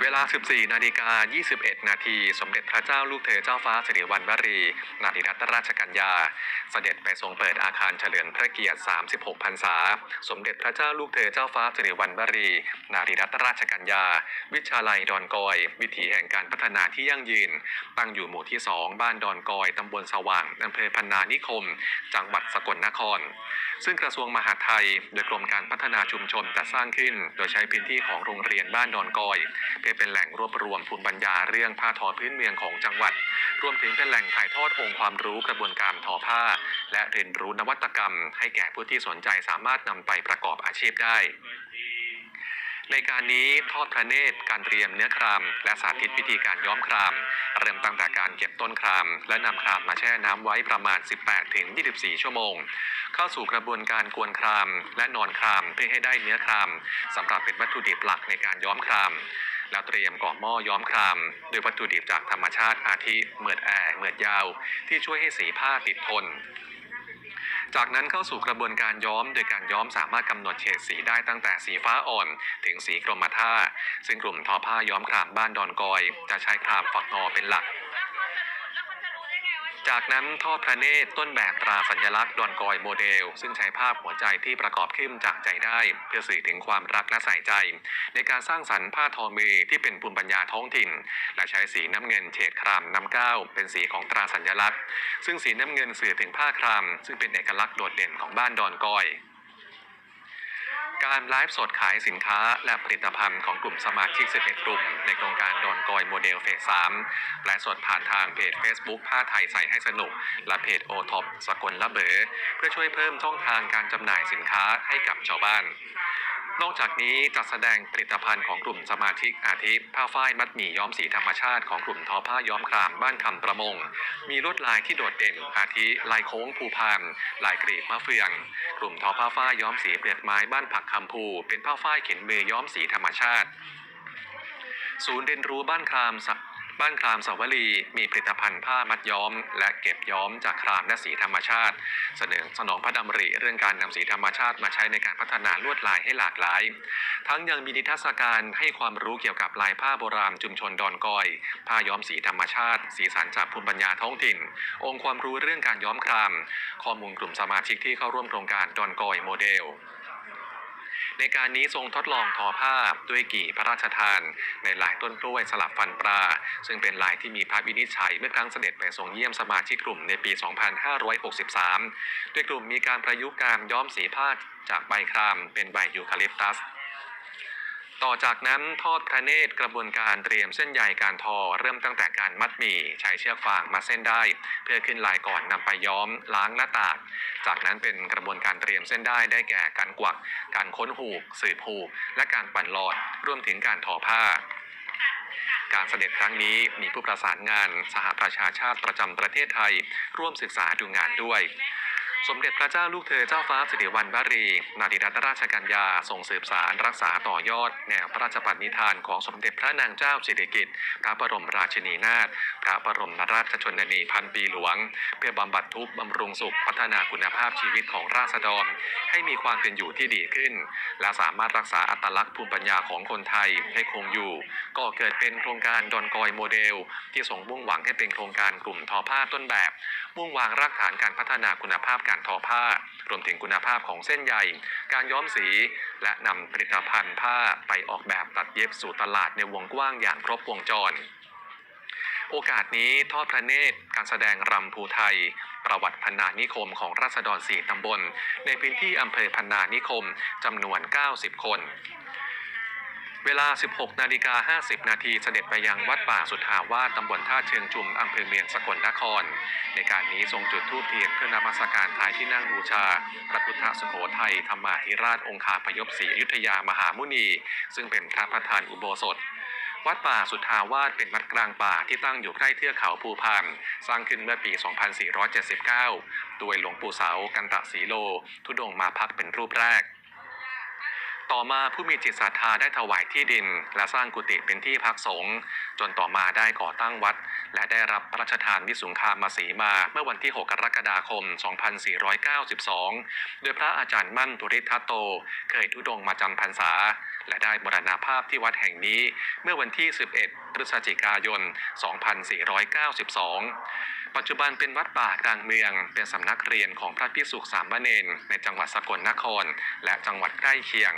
เวลา 14 นาฬิกา 21 นาที สมเด็จพระเจ้าลูกเธอเจ้าฟ้าสิริวัณวรี นารีรัตนราชกัญญา เสด็จไปทรงเปิดอาคารเฉลิมพระเกียรติ 36 พรรษา สมเด็จพระเจ้าลูกเธอเจ้าฟ้าสิริวัณวรี นารีรัตนราชกัญญา วิชาลัยดอนกอย วิถีแห่งการพัฒนาที่ยั่งยืน ตั้งอยู่หมู่ที่ 2 บ้านดอนกอย ตำบลสว่างอำเภอพันนานิคม จังหวัดสกลนคร ซึ่งกระทรวงมหาดไทย โดยกรมการพัฒนาชุมชนจัดสร้างขึ้น โดยใช้พื้นที่ของโรงเรียนบ้านดอนกอย เพื่อเป็นแหล่งรวบรวมภูมิปัญญาเรื่องผ้าทอพื้นเมืองของจังหวัด รวมถึงเป็นแหล่งถ่ายทอดองค์ความรู้กระบวนการทอผ้า และเรียนรู้นวัตกรรม ให้แก่ผู้ที่สนใจสามารถนำไปประกอบอาชีพได้ ในการนี้ทอดพระเนตรการเตรียมเนื้อคราม และสาธิตวิธีการย้อมคราม เริ่มตั้งแต่การเก็บต้นคราม และนำครามมาแช่น้ำไว้ประมาณ 18-24 ชั่วโมง เข้าสู่กระบวนการกวนคราม และนอนครามเพื่อให้ได้เนื้อครามสำหรับเป็นวัตถุดิบหลักในการย้อมครามแล้วเตรียมก่อหม้อย้อมครามด้วยวัตถุดิบจากธรรมชาติอาทิเหมือดแอร์เหมือดยาว ที่ช่วยให้สีผ้าติดทน จากนั้นเข้าสู่กระบวนการย้อม โดยการย้อมสามารถกำหนดเฉดสีได้ตั้งแต่สีฟ้าอ่อน ถึงสีกรมท่า ซึ่งกลุ่มทอผ้าย้อมครามบ้านดอนกอย จะใช้ครามฝักงอเป็นหลัก จากนั้นทอดพระเนตรต้นแบบตราสัญลักษณ์ดอนกอยโมเดล ซึ่งใช้ภาพหัวใจที่ประกอบขึ้นจากใจได้ เพื่อสื่อถึงความรักและใส่ใจ ในการสร้างสรรค์ผ้าทอมือที่เป็นภูมิปัญญาท้องถิ่น และใช้สีน้ำเงินเฉดครามน้ำก้าวเป็นสีของตราสัญลักษณ์ ซึ่งสีน้ำเงินสื่อถึงผ้าคราม ซึ่งเป็นเอกลักษณ์โดดเด่นของบ้านดอนกอย การไลฟ์สดขายสินค้าและผลิตภัณฑ์ของกลุ่มสมาชิก 11 กลุ่ม ในโครงการโดนกอยโมเดลเฟส 3 และสดผ่านทางเพจ Facebook ผ้าไทยใส่ให้สนุก และเพจโอท็อปสกลละเบอเพื่อช่วยเพิ่มช่องทางการจำหน่ายสินค้าให้กับชาวบ้าน นอกจากนี้จัดแสดงผลิตภัณฑ์ของกลุ่มสมาชิกอาทิผ้าฝ้ายมัดหมี่ย้อมสีธรรมชาติของกลุ่มทอผ้าย้อมครามบ้านคำประมง มีลวดลายที่โดดเด่นอาทิลายโค้งภูพานลายกรีบมะเฟือง กลุ่มทอผ้าฝ้ายย้อมสีเปลือกไม้บ้านผักคำภูเป็นผ้าฝ้ายเข็นมือย้อมสีธรรมชาติ ศูนย์เรียนรู้บ้านคราม บ้านครามสาวลีมีผลิตภัณฑ์ผ้ามัดย้อม และเก็บย้อมจากครามและสีธรรมชาติ เสนอสนองพระดำริเรื่องการนำสีธรรมชาติมาใช้ในการพัฒนาลวดลายให้หลากหลาย ทั้งยังมีนิทรรศการให้ความรู้เกี่ยวกับลายผ้าโบราณชุมชนดอนกอย ผ้าย้อมสีธรรมชาติ สีสันจากภูมิปัญญาท้องถิ่น องค์ความรู้เรื่องการย้อมคราม ข้อมูลกลุ่มสมาชิกที่เข้าร่วมโครงการดอนกอยโมเดล ในการนี้ทรงทดลองทอผ้าด้วยกี่พระราชทาน ในลายต้นกล้วยสลับฟันปลา ซึ่งเป็นลายที่มีพระวินิจฉัยเมื่อครั้งเสด็จไปทรงเยี่ยมสมาชิกกลุ่มในปี 2563 ด้วยกลุ่มมีการประยุกต์การย้อมสีผ้าจากใบครามเป็นใบยูคาลิปตัส ต่อจากนั้นทอดพระเนตรกระบวนการเตรียมเส้นใยการทอ เริ่มตั้งแต่การมัดหมี่ใช้เชือกฟางมาเส้นได้ เพื่อขึ้นลายก่อนนำไปย้อมล้างหน้าตาก จากนั้นเป็นกระบวนการเตรียมเส้นได้ได้แก่การกวัก การค้นหูก สืบหูก และการปั่นหลอด รวมถึงการทอผ้าการเสด็จครั้งนี้มีผู้ประสานงานสหประชาชาติประจำประเทศไทย ร่วมศึกษาดูงานด้วย สมเด็จพระเจ้าลูกเธอเจ้าฟ้าสิริวัณวรี นารีรัตนราชกัญญาทรงสืบสารรักษาต่อยอด แนวพระราชปณิธานของสมเด็จพระนางเจ้าสิริกิติ์พระบรมราชินีนาถพระบรมราชชนนีพันปีหลวง เพื่อบำบัดทุกข์บำรุงสุขพัฒนาคุณภาพชีวิตของราษฎร ให้มีความเป็นอยู่ที่ดีขึ้น และสามารถรักษาอัตลักษณ์ภูมิปัญญาของคนไทยให้คงอยู่ ก็เกิดเป็นโครงการดอนกอยโมเดล ที่ส่งมุ่งหวังให้เป็นโครงการกลุ่มทอผ้าต้นแบบ มุ่งวางรากฐานการพัฒนาคุณภาพการทอผ้า รวมถึงคุณภาพของเส้นใย การย้อมสี และนำผลิตภัณฑ์ผ้าไปออกแบบตัดเย็บสู่ตลาดในวงกว้างอย่างครบวงจรโอกาสนี้ทอดพระเนตรการแสดงรำภูไทย ประวัติพันนานิคมของราษฎรสี่ตำบล ในพื้นที่อำเภอพันนานิคมจำนวน 90 คน เวลา 16 นาฬิกา 50 นาทีเสด็จไปยังวัดป่าสุทธาวาสตำบลท่าเชิงชุมอำเภอเมืองสกลนคร ในการนี้ทรงจุดธูปเทียนเพื่อนมัสการท้ายที่นั่งบูชา พระพุทธสุโขทัยธรรมาธิราชองคาพยพศรีอยุธยามหามุนี ซึ่งเป็นพระประธานอุโบสถวัดป่าสุทธาวาสเป็นวัดกลางป่าที่ตั้งอยู่ใกล้เทือกเขาภูพานสร้างขึ้นเมื่อปี 2479 โดยหลวงปู่เสา กันตะสีโล ทุดงมาพักเป็นรูปแรก ต่อมาผู้มีจิตศรัทธาได้ถวายที่ดิน และสร้างกุฏิเป็นที่พักสงฆ์จนต่อมาได้ก่อตั้งวัด และได้รับพระราชทานวิสุงคามมาสีมาเมื่อวันที่ 6 กรกฎาคม 2492 โดยพระอาจารย์มั่นตุริทัตโต เคยทุดงมาจำพรรษา และได้มรณภาพที่วัดแห่งนี้เมื่อวันที่ 11 พฤศจิกายน 2492ปัจจุบันเป็นวัดป่ากลางเมือง เป็นสำนักเรียนของพระพิสุขสามเณรในจังหวัดสกลนคร และจังหวัดใกล้เคียง